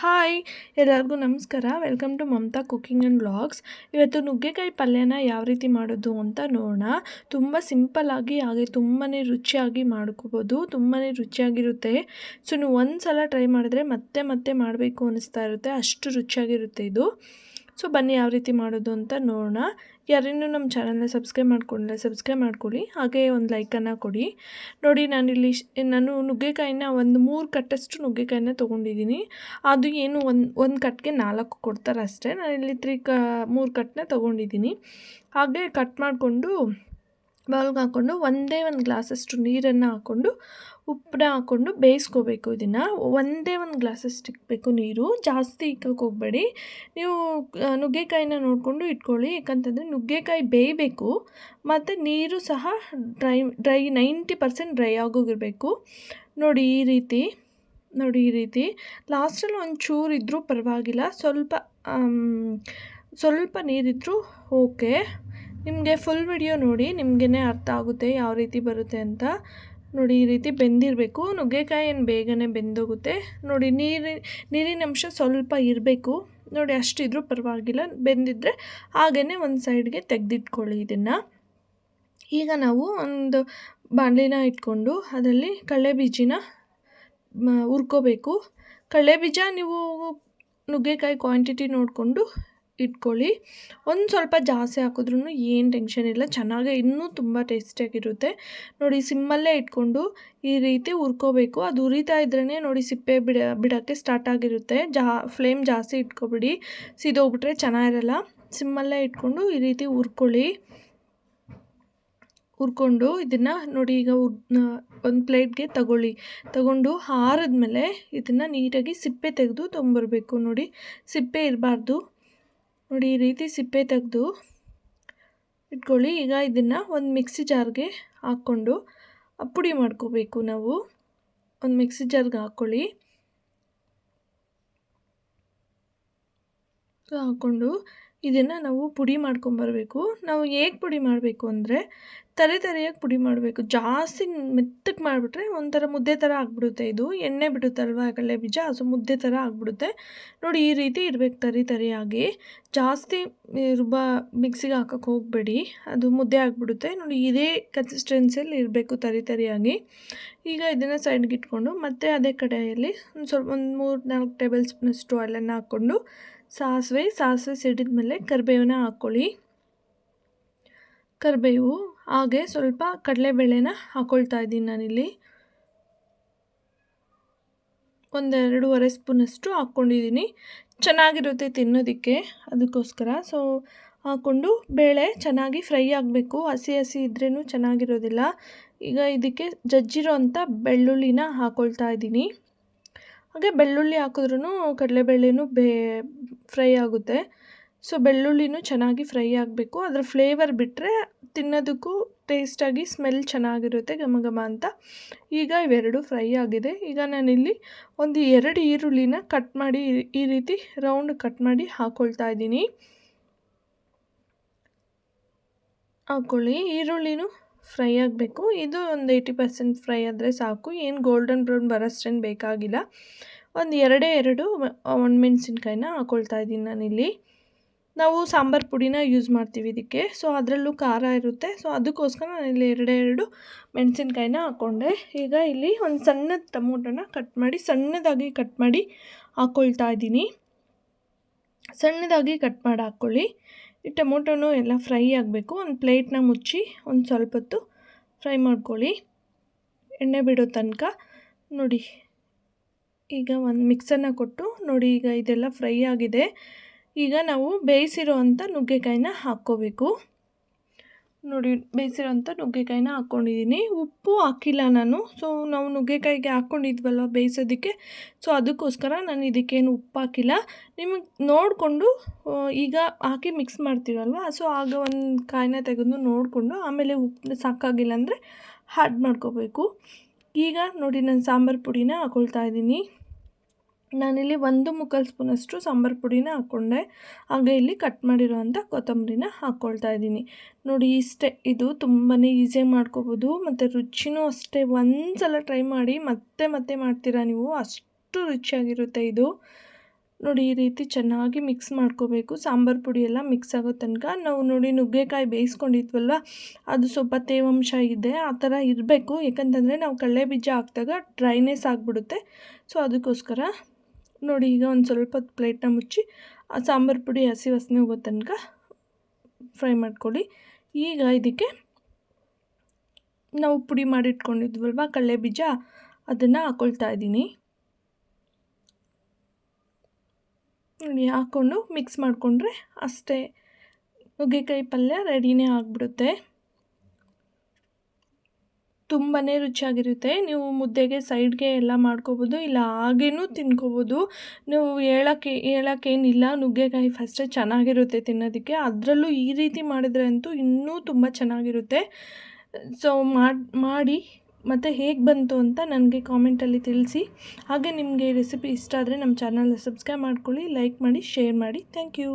Hi ಎಲ್ಲರಿಗೂ ನಮಸ್ಕಾರ. Welcome to Mamata cooking and vlogs ಇವತ್ತು ನುಗ್ಗೆಕಾಯಿ ಪಲ್ಯನ ಯಾವ ರೀತಿ ಮಾಡೋದು ಅಂತ ನೋಡೋಣ. ತುಂಬ ಸಿಂಪಲ್ಲಾಗಿ ಹಾಗೆ ತುಂಬಾ ರುಚಿಯಾಗಿ ಮಾಡ್ಕೋಬೋದು. ತುಂಬಾ ರುಚಿಯಾಗಿರುತ್ತೆ. ಸೊ ನೀವು ಒಂದು ಸಲ ಟ್ರೈ ಮಾಡಿದ್ರೆ ಮತ್ತೆ ಮತ್ತೆ ಮಾಡಬೇಕು ಅನ್ನಿಸ್ತಾ ಇರುತ್ತೆ. ಅಷ್ಟು ರುಚಿಯಾಗಿರುತ್ತೆ ಇದು. ಸೊ ಬನ್ನಿ ಯಾವ ರೀತಿ ಮಾಡೋದು ಅಂತ ನೋಡೋಣ. ಯಾರಿನ್ನೂ ನಮ್ಮ ಚಾನಲ್ನ ಸಬ್ಸ್ಕ್ರೈಬ್ ಮಾಡ್ಕೊಂಡ್ರೆ ಸಬ್ಸ್ಕ್ರೈಬ್ ಮಾಡ್ಕೊಳ್ಳಿ, ಹಾಗೆ ಒಂದು ಲೈಕನ್ನು ಕೊಡಿ. ನೋಡಿ, ನಾನಿಲ್ಲಿ ಇಲ್ಲಿ ನಾನು ನುಗ್ಗೆಕಾಯಿನ ಒಂದು ಮೂರು ಕಟ್ಟಷ್ಟು ನುಗ್ಗೆಕಾಯಿನ ತೊಗೊಂಡಿದ್ದೀನಿ. ಅದು ಏನು ಒಂದು ಒಂದು ಕಟ್ಗೆ ನಾಲ್ಕು ಕೊಡ್ತಾರೆ ಅಷ್ಟೇ. ನಾನಿಲ್ಲಿ ತ್ರೀ ಕ, ಮೂರು ಕಟ್ಟನ್ನ ತೊಗೊಂಡಿದ್ದೀನಿ. ಹಾಗೆ ಕಟ್ ಮಾಡಿಕೊಂಡು, ಬೌಲ್ಗೆ ಹಾಕ್ಕೊಂಡು ಒಂದೇ ಒಂದು ಗ್ಲಾಸಷ್ಟು ನೀರನ್ನು ಹಾಕ್ಕೊಂಡು ಉಪ್ಪನ್ನ ಹಾಕ್ಕೊಂಡು ಬೇಯಿಸ್ಕೋಬೇಕು ಇದನ್ನು. ಒಂದೇ ಒಂದು ಗ್ಲಾಸಷ್ಟು ಇಕ್ಕಬೇಕು ನೀರು. ಜಾಸ್ತಿ ಇಕ್ಕಕ್ಕೆ ಹೋಗಬೇಡಿ. ನೀವು ನುಗ್ಗೆಕಾಯಿನ ನೋಡಿಕೊಂಡು ಇಟ್ಕೊಳ್ಳಿ. ಯಾಕಂತಂದರೆ ನುಗ್ಗೆಕಾಯಿ ಬೇಯಬೇಕು. ಮತ್ತು ನೀರು ಸಹ dry dry ninety percent dry ಆಗೋಗಿರಬೇಕು. ನೋಡಿ ಈ ರೀತಿ, ನೋಡಿ ಈ ರೀತಿ. ಲಾಸ್ಟಲ್ಲಿ ಒಂದು ಚೂರು ಇದ್ದರೂ ಪರವಾಗಿಲ್ಲ. ಸ್ವಲ್ಪ ಸ್ವಲ್ಪ ನೀರಿದ್ದರೂ ಓಕೆ. ನಿಮಗೆ ಫುಲ್ ವಿಡಿಯೋ ನೋಡಿ. ನಿಮಗೇ ಅರ್ಥ ಆಗುತ್ತೆ ಯಾವ ರೀತಿ ಬರುತ್ತೆ ಅಂತ. ನೋಡಿ ಈ ರೀತಿ ಬೆಂದಿರಬೇಕು. ನುಗ್ಗೆಕಾಯಿ ಏನು ಬೇಗನೆ ಬೆಂದೋಗುತ್ತೆ. ನೋಡಿ ನೀರಿ, ನೀರಿನ ಅಂಶ ಸ್ವಲ್ಪ ಇರಬೇಕು. ನೋಡಿ ಅಷ್ಟಿದ್ರೂ ಪರವಾಗಿಲ್ಲ. ಬೆಂದಿದ್ದರೆ ಹಾಗೇ ಒಂದು ಸೈಡ್ಗೆ ತೆಗೆದಿಟ್ಕೊಳ್ಳಿ ಇದನ್ನು. ಈಗ ನಾವು ಒಂದು ಬಾಣಲಿನ ಇಟ್ಕೊಂಡು ಅದರಲ್ಲಿ ಕಡಲೆ ಬೀಜಿನ ಹುರ್ಕೋಬೇಕು. ಕಡಲೆ ಬೀಜ ನೀವು ನುಗ್ಗೆಕಾಯಿ ಕ್ವಾಂಟಿಟಿ ನೋಡಿಕೊಂಡು ಇಟ್ಕೊಳ್ಳಿ. ಒಂದು ಸ್ವಲ್ಪ ಜಾಸ್ತಿ ಹಾಕಿದ್ರೂ ಏನು ಟೆನ್ಷನ್ ಇಲ್ಲ. ಚೆನ್ನಾಗೇ ಇನ್ನೂ ತುಂಬ ಟೇಸ್ಟಿಯಾಗಿರುತ್ತೆ ನೋಡಿ ಸಿಮ್ಮಲ್ಲೇ ಇಟ್ಕೊಂಡು ಈ ರೀತಿ ಹುರ್ಕೋಬೇಕು. ಅದು ಉರಿತಾ ಇದ್ರೇ ನೋಡಿ ಸಿಪ್ಪೆ ಬಿಡ, ಬಿಡೋಕ್ಕೆ ಸ್ಟಾರ್ಟ್ ಆಗಿರುತ್ತೆ. ಜಾ ಫ್ಲೇಮ್ ಜಾಸ್ತಿ ಇಟ್ಕೊಬಿಡಿ. ಸಿದೋಗ್ಬಿಟ್ರೆ ಚೆನ್ನಾಗಿರಲ್ಲ. ಸಿಮ್ಮಲ್ಲೇ ಇಟ್ಕೊಂಡು ಈ ರೀತಿ ಹುರ್ಕೊಳ್ಳಿ. ಹುರ್ಕೊಂಡು ಇದನ್ನು ನೋಡಿ ಈಗ ಒಂದು ಪ್ಲೇಟ್ಗೆ ತಗೊಳ್ಳಿ. ತಗೊಂಡು ಆರಿದ್ಮೇಲೆ ಇದನ್ನು ನೀಟಾಗಿ ಸಿಪ್ಪೆ ತೆಗೆದು ತೊಗೊಂಬರ್ಬೇಕು ನೋಡಿ. ಸಿಪ್ಪೆ ಇರಬಾರ್ದು. ನೋಡಿ, ಈ ರೀತಿ ಸಿಪ್ಪೆ ತೆಗೆದು ಇಟ್ಕೊಳ್ಳಿ. ಈಗ ಇದನ್ನು ಒಂದು ಮಿಕ್ಸಿ ಜಾರ್ಗೆ ಹಾಕ್ಕೊಂಡು ಪುಡಿ ಮಾಡ್ಕೋಬೇಕು ನಾವು. ಒಂದು ಮಿಕ್ಸಿ ಜಾರ್ಗೆ ಹಾಕ್ಕೊಳ್ಳಿ. ಹಾಕ್ಕೊಂಡು ಇದನ್ನು ನಾವು ಪುಡಿ ಮಾಡ್ಕೊಂಬರಬೇಕು ನಾವು ಹೇಗೆ ಪುಡಿ ಮಾಡಬೇಕು ಅಂದರೆ ತರೆ ತರೆಯಾಗಿ ಪುಡಿ ಮಾಡಬೇಕು. ಜಾಸ್ತಿ ಮೆತ್ತಕ್ಕೆ ಮಾಡಿಬಿಟ್ರೆ ಒಂಥರ ಮುದ್ದೆ ಥರ ಆಗಿಬಿಡುತ್ತೆ ಇದು. ಎಣ್ಣೆ ಬಿಡುತ್ತಲ್ವ ಕಡಲೆ ಬೀಜ? ಅದು ಮುದ್ದೆ ಥರ ಆಗಿಬಿಡುತ್ತೆ. ನೋಡಿ, ಈ ರೀತಿ ಇರಬೇಕು ತರಿ ತರಿಯಾಗಿ. ಜಾಸ್ತಿ ರುಬ್ಬ ಮಿಕ್ಸಿಗೆ ಹಾಕಕ್ಕೆ ಹೋಗಬೇಡಿ. ಅದು ಮುದ್ದೆ ಆಗಿಬಿಡುತ್ತೆ. ನೋಡಿ, ಇದೇ ಕನ್ಸಿಸ್ಟೆನ್ಸಿಯಲ್ಲಿ ಇರಬೇಕು ತರಿ ತರಿಯಾಗಿ. ಈಗ ಇದನ್ನು ಸೈಡ್ಗೆ ಇಟ್ಕೊಂಡು ಮತ್ತೆ ಅದೇ ಕಡೆಯಲ್ಲಿ ಒಂದು ಸ್ವಲ್ಪ, ಒಂದು ಮೂರು ನಾಲ್ಕು ಟೇಬಲ್ ಸ್ಪೂನಷ್ಟು ಆಯಿಲನ್ನು ಹಾಕ್ಕೊಂಡು ಸಾಸಿವೆ ಸಾಸಿವೆ ಸಿಡಿದ ಮೇಲೆ ಕರಿಬೇವನ್ನ ಹಾಕ್ಕೊಳ್ಳಿ ಕರಿಬೇವು, ಹಾಗೆ ಸ್ವಲ್ಪ ಕಡಲೆಬೇಳೆನ ಹಾಕ್ಕೊಳ್ತಾ ಇದ್ದೀನಿ ನಾನಿಲ್ಲಿ. ಒಂದೆರಡೂವರೆ ಸ್ಪೂನಷ್ಟು ಹಾಕ್ಕೊಂಡಿದ್ದೀನಿ. ಚೆನ್ನಾಗಿರುತ್ತೆ ತಿನ್ನೋದಕ್ಕೆ ಅದಕ್ಕೋಸ್ಕರ. ಸೊ ಹಾಕ್ಕೊಂಡು ಬೇಳೆ ಚೆನ್ನಾಗಿ ಫ್ರೈ ಆಗಬೇಕು. ಹಸಿ ಹಸಿ ಇದ್ರೂ ಚೆನ್ನಾಗಿರೋದಿಲ್ಲ. ಈಗ ಇದಕ್ಕೆ ಜಜ್ಜಿರೋ ಅಂಥ ಬೆಳ್ಳುಳ್ಳಿನ ಹಾಕ್ಕೊಳ್ತಾ ಇದ್ದೀನಿ. ಹಾಗೆ ಬೆಳ್ಳುಳ್ಳಿ ಹಾಕಿದ್ರೂ ಕಡಲೆಬೇಳೆನೂ ಬೇ, ಫ್ರೈ ಆಗುತ್ತೆ. ಸೊ ಬೆಳ್ಳುಳ್ಳಿನೂ ಚೆನ್ನಾಗಿ ಫ್ರೈ ಆಗಬೇಕು. ಅದರ ಫ್ಲೇವರ್ ಬಿಟ್ಟರೆ ತಿನ್ನೋದಕ್ಕೂ ಟೇಸ್ಟಾಗಿ ಸ್ಮೆಲ್ ಚೆನ್ನಾಗಿರುತ್ತೆ ಘಮ ಘಮ ಅಂತ. ಈಗ ಇವೆರಡು ಫ್ರೈ ಆಗಿದೆ. ಈಗ ನಾನಿಲ್ಲಿ ಒಂದು ಎರಡು ಈರುಳ್ಳಿನ ಕಟ್ ಮಾಡಿ ಈ- ರೀತಿ ರೌಂಡ್ ಕಟ್ ಮಾಡಿ ಹಾಕ್ಕೊಳ್ತಾ ಇದ್ದೀನಿ. ಹಾಕ್ಕೊಳ್ಳಿ ಈರುಳ್ಳಿನೂ ಫ್ರೈ ಆಗಬೇಕು. ಇದು ಒಂದು ಏಯ್ಟಿ ಪರ್ಸೆಂಟ್ ಫ್ರೈ ಆದರೆ ಸಾಕು. ಏನು ಗೋಲ್ಡನ್ ಬ್ರೌನ್ ಬರೋಷ್ಟೇನು ಬೇಕಾಗಿಲ್ಲ. ಒಂದು ಎರಡೇ ಎರಡು ಒಣಮೆಣ್ಸಿನ್ಕಾಯಿನ ಹಾಕ್ಕೊಳ್ತಾ ಇದ್ದೀನಿ ನಾನಿಲ್ಲಿ. ನಾವು ಸಾಂಬಾರು ಪುಡಿನ ಯೂಸ್ ಮಾಡ್ತೀವಿ ಇದಕ್ಕೆ. ಸೊ, ಅದರಲ್ಲೂ ಖಾರ ಇರುತ್ತೆ. ಸೊ, ಅದಕ್ಕೋಸ್ಕರ ನಾನಿಲ್ಲಿ ಎರಡೇ ಎರಡು ಮೆಣಸಿನ್ಕಾಯಿನ ಹಾಕ್ಕೊಂಡೆ ಈಗ ಇಲ್ಲಿ ಒಂದು ಸಣ್ಣ ಟೊಮೊಟೊನ ಕಟ್ ಮಾಡಿ, ಸಣ್ಣದಾಗಿ ಕಟ್ ಮಾಡಿ ಹಾಕ್ಕೊಳ್ತಾ ಇದ್ದೀನಿ. ಸಣ್ಣದಾಗಿ ಕಟ್ ಮಾಡಿ ಹಾಕ್ಕೊಳ್ಳಿ ಈ ಟೊಮೊಟೊನೂ ಎಲ್ಲ ಫ್ರೈ ಆಗಬೇಕು. ಒಂದು ಪ್ಲೇಟ್ನ ಮುಚ್ಚಿ ಒಂದು ಸ್ವಲ್ಪ ಹೊತ್ತು ಫ್ರೈ ಮಾಡ್ಕೊಳ್ಳಿ. ಎಣ್ಣೆ ಬಿಡೋ ತನಕ. ನೋಡಿ, ಈಗ ಒಂದು ಮಿಕ್ಸನ್ನು ಕೊಟ್ಟು ನೋಡಿ, ಈಗ ಇದೆಲ್ಲ ಫ್ರೈ ಆಗಿದೆ. ಈಗ ನಾವು ಬೇಯಿಸಿರೋ ಅಂಥ ನುಗ್ಗೆಕಾಯಿನ ಹಾಕ್ಕೋಬೇಕು. ನೋಡಿ, ಬೇಯಿಸಿರೋಂಥ ನುಗ್ಗೆಕಾಯಿನ ಹಾಕ್ಕೊಂಡಿದ್ದೀನಿ. ಉಪ್ಪು ಹಾಕಿಲ್ಲ ನಾನು. ಸೊ ನಾವು ನುಗ್ಗೆಕಾಯಿಗೆ ಹಾಕ್ಕೊಂಡಿದ್ವಲ್ವ ಬೇಯಿಸೋದಕ್ಕೆ? ಸೊ ಅದಕ್ಕೋಸ್ಕರ ನಾನು ಇದಕ್ಕೇನು ಉಪ್ಪು ಹಾಕಿಲ್ಲ. ನಿಮಗೆ ನೋಡಿಕೊಂಡು ಈಗ ಹಾಕಿ ಮಿಕ್ಸ್ ಮಾಡ್ತೀವಲ್ವ ಸೊ ಆಗ ಒಂದು ಕಾಯಿನ ತೆಗೆದು ನೋಡಿಕೊಂಡು, ಆಮೇಲೆ ಉಪ್ಪು ಸಾಕಾಗಿಲ್ಲ ಅಂದರೆ ಹಾಡ್ ಮಾಡ್ಕೋಬೇಕು. ಈಗ ನೋಡಿ, ನಾನು ಸಾಂಬಾರು ಪುಡಿನ ಹಾಕೊಳ್ತಾ ಇದ್ದೀನಿ. ನಾನಿಲ್ಲಿ ಒಂದು ಮುಕ್ಕಾಲು ಸ್ಪೂನಷ್ಟು ಸಾಂಬಾರು ಪುಡಿನ ಹಾಕ್ಕೊಂಡೆ. ಹಾಗೆ ಇಲ್ಲಿ ಕಟ್ ಮಾಡಿರೋವಂಥ ಕೊತ್ತಂಬರಿನ ಹಾಕ್ಕೊಳ್ತಾ ಇದ್ದೀನಿ. ನೋಡಿ, ಇಷ್ಟೇ. ಇದು ತುಂಬಾ ಈಸಿಯಾಗಿ ಮಾಡ್ಕೋಬೋದು. ಮತ್ತು ರುಚಿನೂ ಅಷ್ಟೇ. ಒಂದು ಸಲ ಟ್ರೈ ಮಾಡಿ ಮತ್ತೆ ಮತ್ತೆ ಮಾಡ್ತೀರಾ ನೀವು. ಅಷ್ಟು ರುಚಿಯಾಗಿರುತ್ತೆ ಇದು. ನೋಡಿ, ಈ ರೀತಿ ಚೆನ್ನಾಗಿ ಮಿಕ್ಸ್ ಮಾಡ್ಕೋಬೇಕು. ಸಾಂಬಾರು ಪುಡಿ ಎಲ್ಲ ಮಿಕ್ಸ್ ಆಗೋ ತನಕ. ನಾವು ನೋಡಿ, ನುಗ್ಗೆಕಾಯಿ ಬೇಯಿಸ್ಕೊಂಡಿದ್ವಲ್ವ? ಅದು ಸ್ವಲ್ಪ ತೇವಾಂಶ ಇದೆ. ಆ ಥರ ಇರಬೇಕು. ಯಾಕಂತಂದರೆ ನಾವು ಕಡಲೆ ಬೀಜ ಹಾಕಿದಾಗ ಡ್ರೈನೆಸ್ ಆಗಿಬಿಡುತ್ತೆ. ಸೊ, ಅದಕ್ಕೋಸ್ಕರ ನೋಡಿ, ಈಗ ಒಂದು ಸ್ವಲ್ಪ ಹೊತ್ತು ಪ್ಲೇಟ್ನ ಮುಚ್ಚಿ, ಆ ಸಾಂಬಾರು ಪುಡಿ, ಹಸಿ ವಾಸನೆ ಹೋಗೋ ತನಕ ಫ್ರೈ ಮಾಡ್ಕೊಳ್ಳಿ. ಈಗ ಇದಕ್ಕೆ ನಾವು ಪುಡಿ ಮಾಡಿಟ್ಕೊಂಡಿದ್ವಲ್ವ, ಕಡಲೆ ಬೀಜ, ಅದನ್ನು ಹಾಕ್ಕೊಳ್ತಾ ಇದ್ದೀನಿ. ನೋಡಿ ಹಾಕ್ಕೊಂಡು ಮಿಕ್ಸ್ ಮಾಡಿಕೊಂಡ್ರೆ ಅಷ್ಟೇ ನುಗ್ಗೆಕಾಯಿ ಪಲ್ಯ ರೆಡಿನೇ ಆಗಿಬಿಡುತ್ತೆ. ತುಂಬಾ ರುಚಿಯಾಗಿರುತ್ತೆ. ನೀವು ಮುದ್ದೆಗೆ ಸೈಡ್ಗೆ ಎಲ್ಲ ಮಾಡ್ಕೋಬೋದು, ಇಲ್ಲ ಹಾಗೇನೂ ತಿನ್ಕೋಬೋದು. ನೀವು ಹೇಳೋಕ್ಕೆ, ಹೇಳೋಕ್ಕೇನಿಲ್ಲ, ನುಗ್ಗೆಕಾಯಿ ಫಸ್ಟೇ ಚೆನ್ನಾಗಿರುತ್ತೆ ತಿನ್ನೋದಕ್ಕೆ. ಅದರಲ್ಲೂ ಈ ರೀತಿ ಮಾಡಿದ್ರೆ ಅಂತೂ ಇನ್ನೂ ತುಂಬ ಚೆನ್ನಾಗಿರುತ್ತೆ. ಸೊ ಮಾಡಿ ಮತ್ತು ಹೇಗೆ ಬಂತು ಅಂತ ನನಗೆ ಕಾಮೆಂಟಲ್ಲಿ ತಿಳಿಸಿ. ಹಾಗೆ ನಿಮಗೆ ರೆಸಿಪಿ ಇಷ್ಟ ಆದರೆ ನಮ್ಮ ಚಾನಲ್ನ ಸಬ್ಸ್ಕ್ರೈಬ್ ಮಾಡ್ಕೊಳ್ಳಿ, ಲೈಕ್ ಮಾಡಿ, ಶೇರ್ ಮಾಡಿ. Thank you.